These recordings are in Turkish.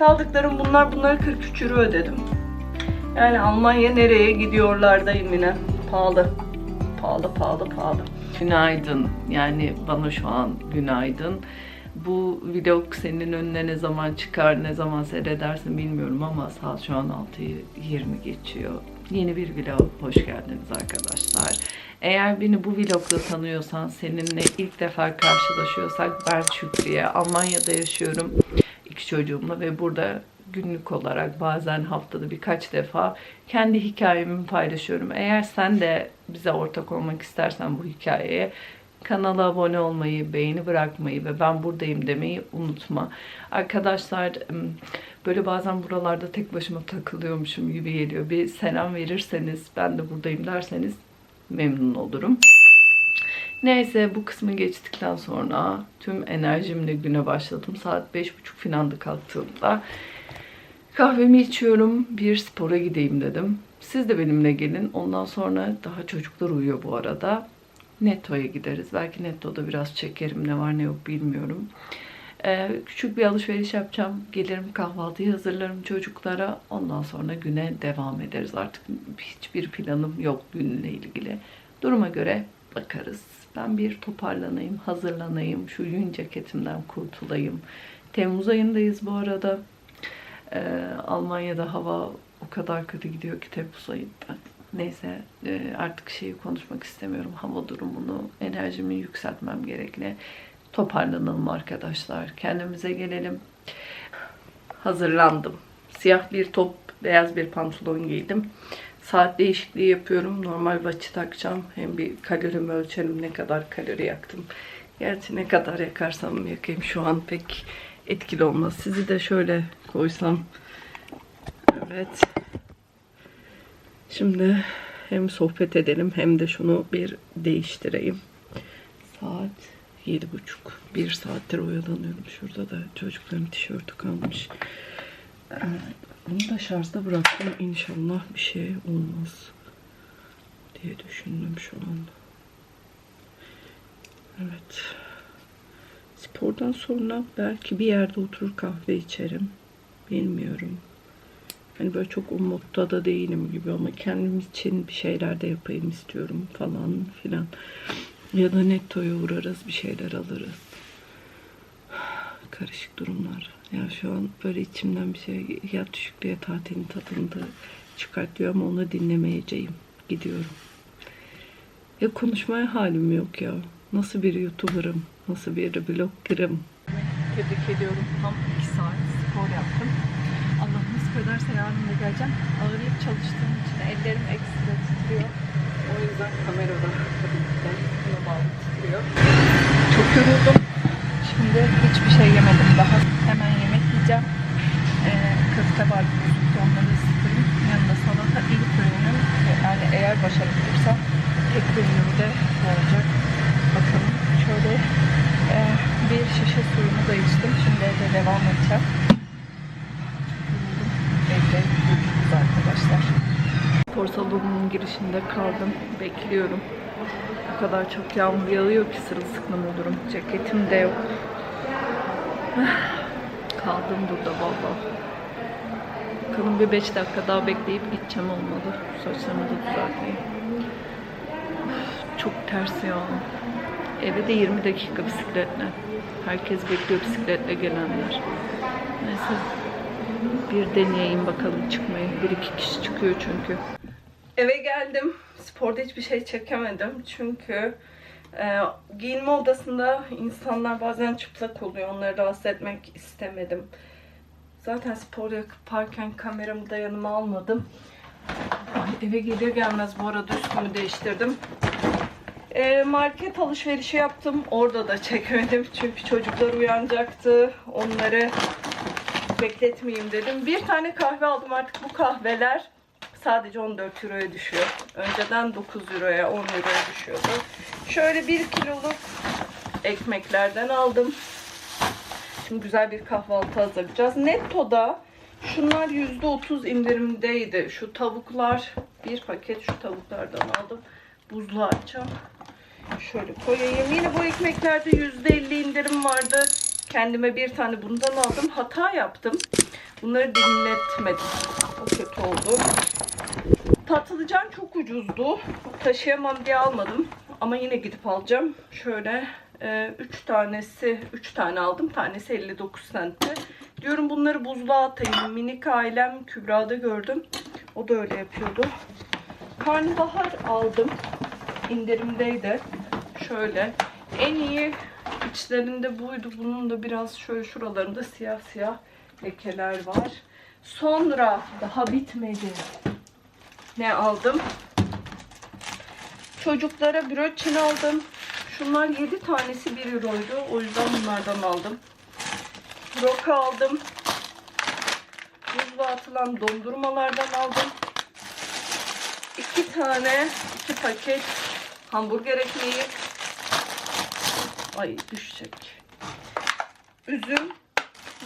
market aldıklarım bunlar. Bunları 43 euro ödedim. Yani Almanya nereye gidiyorlardayım yine. Pahalı. Pahalı, pahalı, pahalı. Günaydın. Yani bana şu an günaydın. Bu vlog senin önüne ne zaman çıkar, ne zaman seyredersin bilmiyorum ama saat şu an 6'yı 20 geçiyor. Yeni bir vlog hoş geldiniz arkadaşlar. Eğer beni bu vlogda tanıyorsan, seninle ilk defa karşılaşıyorsak ben Şükriye. Almanya'da yaşıyorum iki çocuğumla ve burada günlük olarak bazen haftada birkaç defa kendi hikayemi paylaşıyorum. Eğer sen de bize ortak olmak istersen bu hikayeye kanala abone olmayı, beğeni bırakmayı ve ben buradayım demeyi unutma. Arkadaşlar böyle bazen buralarda tek başıma takılıyormuşum gibi geliyor. Bir selam verirseniz ben de buradayım derseniz memnun olurum. Neyse bu kısmı geçtikten sonra tüm enerjimle güne başladım. Saat 5.30 filandı kalktığımda. Kahvemi içiyorum. Bir spora gideyim dedim. Siz de benimle gelin. Ondan sonra daha çocuklar uyuyor bu arada. Netto'ya gideriz. Belki Netto'da biraz çekerim. Ne var ne yok bilmiyorum. Ee, küçük bir alışveriş yapacağım. Gelirim kahvaltıyı hazırlarım çocuklara. Ondan sonra güne devam ederiz. Artık hiçbir planım yok günle ilgili. Duruma göre bakarız. Ben bir toparlanayım, hazırlanayım. Şu yün ceketimden kurtulayım. Temmuz ayındayız bu arada. Ee, Almanya'da hava o kadar kötü gidiyor ki Temmuz ayında. Neyse e, artık şeyi konuşmak istemiyorum. Hava durumunu, enerjimi yükseltmem gerekli. Toparlanalım arkadaşlar. Kendimize gelelim. Hazırlandım. Siyah bir top, beyaz bir pantolon giydim. Saat değişikliği yapıyorum. Normal watch'ı takacağım. Hem bir kalorimi ölçerim ne kadar kalori yaktım. Gerçi ne kadar yakarsam yakayım şu an pek etkili olmaz. Sizi de şöyle koysam. Evet. Şimdi hem sohbet edelim hem de şunu bir değiştireyim. Saat yedi buçuk. Bir saattir oyalanıyorum. Şurada da çocukların tişörtü kalmış. Bunu da şarjda bıraktım. İnşallah bir şey olmaz diye düşündüm şu an. Evet. Spordan sonra belki bir yerde oturur kahve içerim. Bilmiyorum. Hani böyle çok o da değilim gibi ama kendim için bir şeyler de yapayım istiyorum falan filan. Ya da nettoya uğrarız bir şeyler alırız. Karışık durumlar. Ya şu an böyle içimden bir şey ya düşüklüğe tatilin tadında çıkartıyor ama onu dinlemeyeceğim. Gidiyorum. Ya konuşmaya halim yok ya. Nasıl bir YouTuber'ım, nasıl bir blogger'ım. Tebrik ediyorum. Tam 2 saat spor yaptım. Allah nasip ederse yarın da geleceğim. Ağırlık çalıştığım için ellerim ekstra titriyor. O yüzden kamerada tabii ki de bağlı titriyor. Çok yoruldum. Şimdi hiçbir şey yemedim daha. Hemen yemek yiyeceğim. Ee, köfte var. Onları ısıtayım. Yanında salata ilk öğünüm. Yani eğer başarabilirsem tek öğünüm de olacak. Bakalım. Şöyle e, bir şişe suyumu da içtim. Şimdi evde devam edeceğim. Evde görüşürüz arkadaşlar. Spor salonunun girişinde kaldım. Bekliyorum. O kadar çok yağmur yağıyor ki sırılsıklam olurum. Ceketim de yok. Kaldım burada vallahi. Bakalım bir 5 dakika daha bekleyip gideceğim olmalı. Saçlarımı da düzelteyim. Çok ters ya. Eve de 20 dakika bisikletle. Herkes bekliyor bisikletle gelenler. Neyse. Bir deneyeyim bakalım çıkmayı. Bir iki kişi çıkıyor çünkü. Eve geldim. Sporda hiçbir şey çekemedim. Çünkü e, giyinme odasında insanlar bazen çıplak oluyor. Onları rahatsız etmek istemedim. Zaten spor yaparken kameramı da yanıma almadım. Ay, eve gelir gelmez bu arada üstümü değiştirdim. E, market alışverişi yaptım. Orada da çekemedim. Çünkü çocuklar uyanacaktı. Onları bekletmeyeyim dedim. Bir tane kahve aldım artık bu kahveler sadece 14 euroya düşüyor. Önceden 9 euroya 10 euroya düşüyordu. Şöyle 1 kiloluk ekmeklerden aldım. Şimdi güzel bir kahvaltı hazırlayacağız. Netto'da şunlar %30 indirimdeydi. Şu tavuklar bir paket şu tavuklardan aldım. Buzluğa açacağım. Şöyle koyayım. Yine bu ekmeklerde %50 indirim vardı. Kendime bir tane bundan aldım. Hata yaptım. Bunları dinletmedim. O kötü oldu. Patlıcan çok ucuzdu. Taşıyamam diye almadım. Ama yine gidip alacağım. Şöyle 3 tanesi, 3 tane aldım. Tanesi 59 centti. Diyorum bunları buzluğa atayım. Minik ailem Kübra'da gördüm. O da öyle yapıyordu. Karnabahar aldım. İndirimdeydi. Şöyle. En iyi içlerinde buydu. Bunun da biraz şöyle şuralarında siyah siyah lekeler var. Sonra daha bitmedi. Ne aldım? Çocuklara brötçin aldım. Şunlar 7 tanesi 1 euroydu. O yüzden bunlardan aldım. Roka aldım. Buzluğa atılan dondurmalardan aldım. 2 tane, 2 paket hamburger ekmeği. Ay düşecek. Üzüm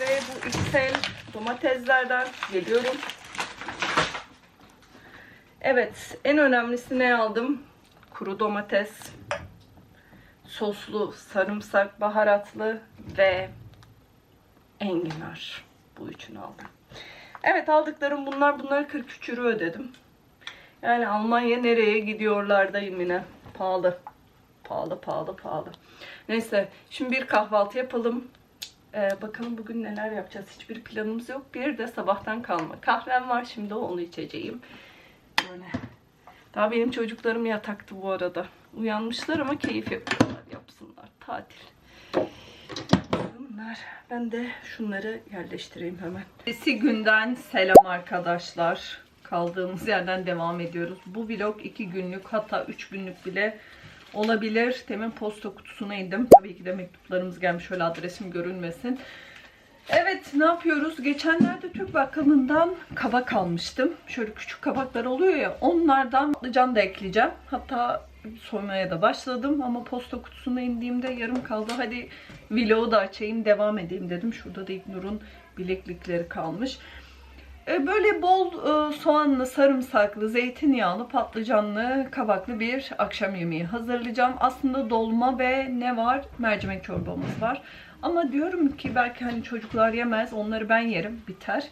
ve bu XL domateslerden geliyorum. Evet, en önemlisi ne aldım? Kuru domates, soslu, sarımsak, baharatlı ve enginar. Bu üçünü aldım. Evet aldıklarım bunlar. Bunları 43 euro ödedim. Yani Almanya nereye gidiyorlardayım yine. Pahalı. Pahalı, pahalı, pahalı. Neyse şimdi bir kahvaltı yapalım. Ee, bakalım bugün neler yapacağız. Hiçbir planımız yok. Bir de sabahtan kalma. Kahvem var şimdi onu içeceğim. Böyle. Daha benim çocuklarım yataktı bu arada. Uyanmışlar ama keyif yapıyorlar. Yapsınlar. Tatil. Bunlar. Ben de şunları yerleştireyim hemen. Sesi günden selam arkadaşlar. Kaldığımız yerden devam ediyoruz. Bu vlog 2 günlük hatta 3 günlük bile olabilir. Demin posta kutusuna indim. Tabii ki de mektuplarımız gelmiş. Şöyle adresim görünmesin. Evet ne yapıyoruz? Geçenlerde Türk bakkalından kabak almıştım. Şöyle küçük kabaklar oluyor ya. Onlardan patlıcan da ekleyeceğim. Hatta soymaya da başladım ama posta kutusuna indiğimde yarım kaldı. Hadi vlogu da açayım devam edeyim dedim. Şurada da İlknur'un bileklikleri kalmış. E, Böyle bol e, soğanlı, sarımsaklı, zeytinyağlı, patlıcanlı, kabaklı bir akşam yemeği hazırlayacağım. Aslında dolma ve ne var? Mercimek çorbamız var. Ama diyorum ki belki hani çocuklar yemez, onları ben yerim, biter.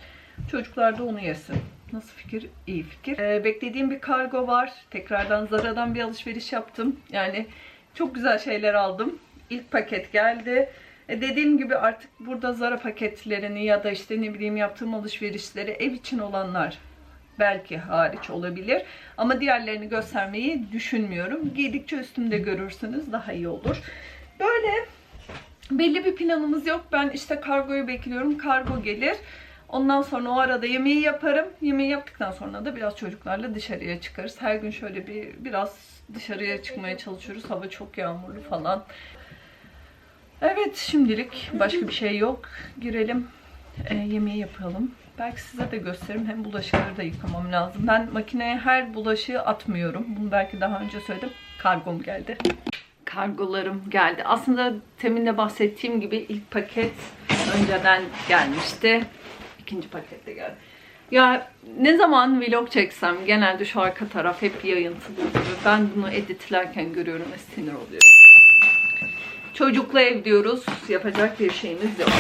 Çocuklar da onu yesin. Nasıl fikir? İyi fikir. E, beklediğim bir kargo var. Tekrardan Zara'dan bir alışveriş yaptım. Yani çok güzel şeyler aldım. İlk paket geldi. E dediğim gibi artık burada Zara paketlerini ya da işte ne bileyim yaptığım alışverişleri ev için olanlar belki hariç olabilir. Ama diğerlerini göstermeyi düşünmüyorum. Giydikçe üstümde görürsünüz daha iyi olur. Böyle belli bir planımız yok. Ben işte kargoyu bekliyorum. Kargo gelir. Ondan sonra o arada yemeği yaparım. Yemeği yaptıktan sonra da biraz çocuklarla dışarıya çıkarız. Her gün şöyle bir biraz dışarıya çıkmaya çalışıyoruz. Hava çok yağmurlu falan. Evet şimdilik başka bir şey yok. Girelim e, yemeği yapalım. Belki size de gösteririm. Hem bulaşıkları da yıkamam lazım. Ben makineye her bulaşığı atmıyorum. Bunu belki daha önce söyledim. Kargom geldi. Kargolarım geldi. Aslında temin de bahsettiğim gibi ilk paket önceden gelmişti. İkinci paket de geldi. Ya ne zaman vlog çeksem genelde şu arka taraf hep yayıntılı. Ben bunu editlerken görüyorum ve sinir oluyorum. Çocuklu ev diyoruz. Yapacak bir şeyimiz yok.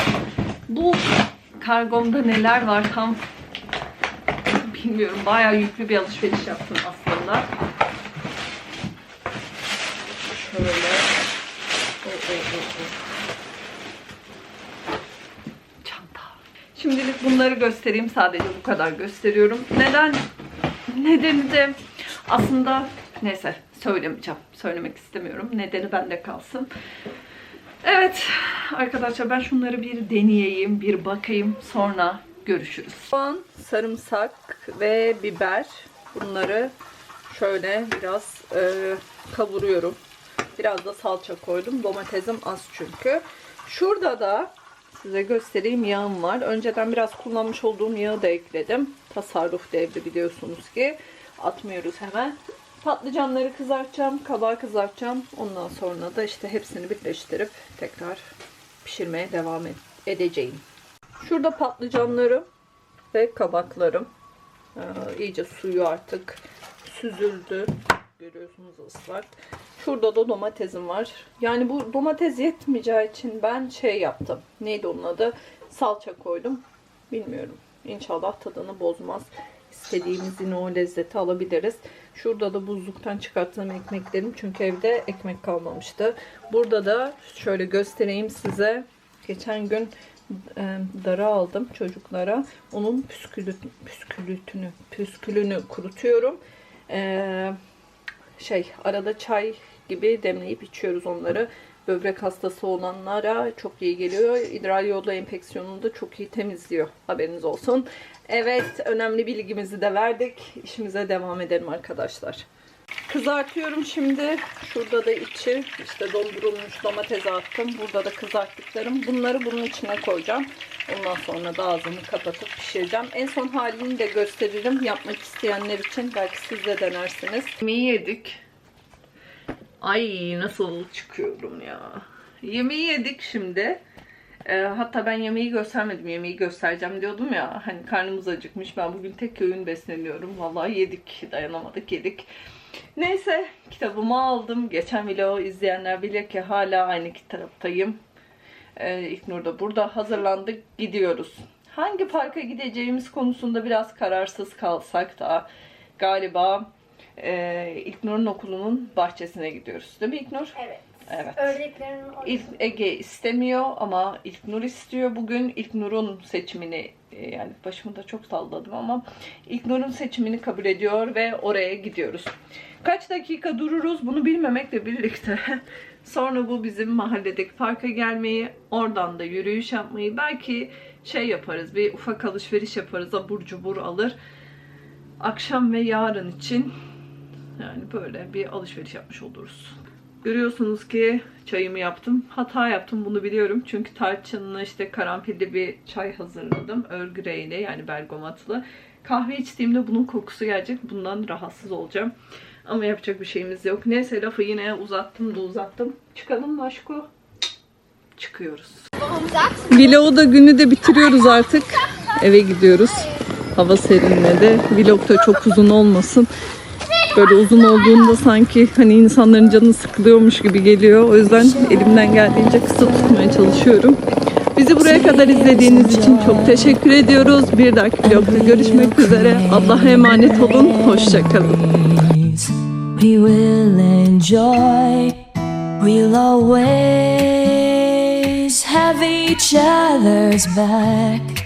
Bu kargomda neler var tam bilmiyorum. Bayağı yüklü bir alışveriş yaptım aslında. Şöyle. Çanta. Şimdilik bunları göstereyim. Sadece bu kadar gösteriyorum. Neden? Nedeni de aslında neyse söylemeyeceğim. Söylemek istemiyorum. Nedeni bende kalsın. Evet arkadaşlar ben şunları bir deneyeyim, bir bakayım sonra görüşürüz. Soğan, sarımsak ve biber bunları şöyle biraz e, kavuruyorum. Biraz da salça koydum. Domatesim az çünkü. Şurada da size göstereyim yağım var. Önceden biraz kullanmış olduğum yağı da ekledim. Tasarruf devri biliyorsunuz ki. Atmıyoruz hemen. Patlıcanları kızartacağım, kabağı kızartacağım. Ondan sonra da işte hepsini birleştirip tekrar pişirmeye devam edeceğim. Şurada patlıcanlarım ve kabaklarım. Ee, iyice suyu artık süzüldü. Görüyorsunuz ıslak. Şurada da domatesim var. Yani bu domates yetmeyeceği için ben şey yaptım. Neydi onun adı? Salça koydum. Bilmiyorum. İnşallah tadını bozmaz. İstediğimiz yine o lezzeti alabiliriz. Şurada da buzluktan çıkarttığım ekmeklerim. Çünkü evde ekmek kalmamıştı. Burada da şöyle göstereyim size. Geçen gün e, dara aldım çocuklara. Onun püskülü, püskülütünü, püskülünü kurutuyorum. Eee şey arada çay gibi demleyip içiyoruz onları. Böbrek hastası olanlara çok iyi geliyor. İdrar yolu enfeksiyonunu da çok iyi temizliyor. Haberiniz olsun. Evet önemli bilgimizi de verdik. İşimize devam edelim arkadaşlar. Kızartıyorum şimdi. Şurada da içi işte dondurulmuş domates attım. Burada da kızarttıklarım. Bunları bunun içine koyacağım. Ondan sonra da ağzını kapatıp pişireceğim. En son halini de gösteririm. Yapmak isteyenler için belki siz de denersiniz. Yemeği yedik. Ay nasıl çıkıyorum ya. Yemeği yedik şimdi. Ee, hatta ben yemeği göstermedim. Yemeği göstereceğim diyordum ya. Hani karnımız acıkmış. Ben bugün tek öğün besleniyorum. Vallahi yedik. Dayanamadık yedik. Neyse kitabımı aldım. Geçen vlogu izleyenler bilir ki hala aynı kitaptayım. Ee, İlknur da burada. Hazırlandık. Gidiyoruz. Hangi parka gideceğimiz konusunda biraz kararsız kalsak da galiba e, İlknur'un okulunun bahçesine gidiyoruz. Değil mi İlknur? Evet. Evet. Ördeklerin İlk Ege istemiyor ama İlknur istiyor. Bugün İlknur'un seçimini e, yani başımı da çok salladım ama İlknur'un seçimini kabul ediyor ve oraya gidiyoruz. Kaç dakika dururuz bunu bilmemekle birlikte sonra bu bizim mahalledeki parka gelmeyi, oradan da yürüyüş yapmayı, belki şey yaparız, bir ufak alışveriş yaparız, abur cubur alır. Akşam ve yarın için yani böyle bir alışveriş yapmış oluruz. Görüyorsunuz ki çayımı yaptım. Hata yaptım bunu biliyorum. Çünkü tarçınlı işte karanfilli bir çay hazırladım. Earl yani bergamatlı. Kahve içtiğimde bunun kokusu gelecek. Bundan rahatsız olacağım. Ama yapacak bir şeyimiz yok. Neyse lafı yine uzattım da uzattım. Çıkalım mı? Çıkıyoruz. Vlogu da günü de bitiriyoruz artık. Eve gidiyoruz. Hava serinledi. Vlog da çok uzun olmasın. Böyle uzun olduğunda sanki hani insanların canı sıkılıyormuş gibi geliyor. O yüzden elimden geldiğince kısa tutmaya çalışıyorum. Bizi buraya kadar izlediğiniz için çok teşekkür ediyoruz. Bir dahaki vlogda görüşmek üzere. Allah'a emanet olun. Hoşçakalın. we will enjoy. We'll always have each other's back.